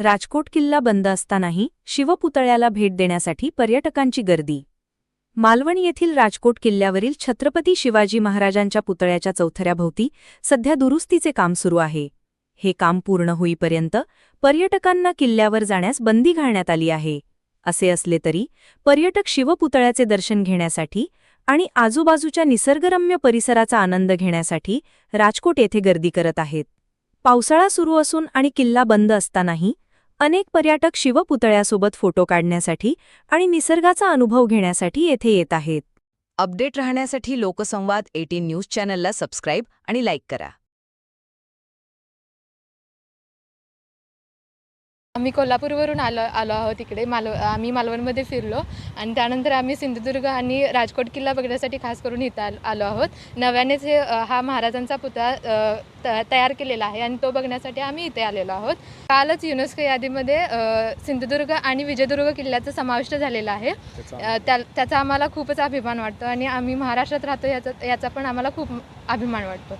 राजकोट किल्ला बंद असतानाही शिवपुतळ्याला भेट देण्यासाठी पर्यटकांची गर्दी. मालवण येथील राजकोट किल्ल्यावरील छत्रपती शिवाजी महाराजांच्या पुतळ्याच्या चौथऱ्याभोवती सध्या दुरुस्तीचे काम सुरू आहे. हे काम पूर्ण होईपर्यंत पर्यटकांना किल्ल्यावर जाण्यास बंदी घालण्यात आली आहे. असे असले तरी पर्यटक शिवपुतळ्याचे दर्शन घेण्यासाठी आणि आजूबाजूच्या निसर्गरम्य परिसराचा आनंद घेण्यासाठी राजकोट येथे गर्दी करत आहेत. पावसाळा सुरू असून आणि किल्ला बंद असतानाही अनेक पर्यटक शिवपुतळ्यासोबत फोटो काढण्यासाठी आणि निसर्गाचा अनुभव घेण्यासाठी येथे येत आहेत. अपडेट राहण्यासाठी लोकसंवाद एटीन न्यूज चॅनलला सबस्क्राईब आणि लाईक करा. आम्ही कोल्हापूरवरून आलो आलो आहोत इकडे मालव आम्ही मालवणमध्ये फिरलो. आणि त्यानंतर आम्ही सिंधुदुर्ग आणि राजकोट किल्ला बघण्यासाठी खास करून इथं आल- आलो आहोत. नव्यानेच हे हा महाराजांचा पुतळा तयार केलेला आहे आणि तो बघण्यासाठी आम्ही इथे आलेलो आहोत. कालच युनेस्को यादीमध्ये सिंधुदुर्ग आणि विजयदुर्ग किल्ल्याचा समाविष्ट झालेला आहे. त्या त्याचा आम्हाला खूपच अभिमान वाटतो आणि आम्ही महाराष्ट्रात राहतो याचा याचा पण आम्हाला खूप अभिमान वाटतो.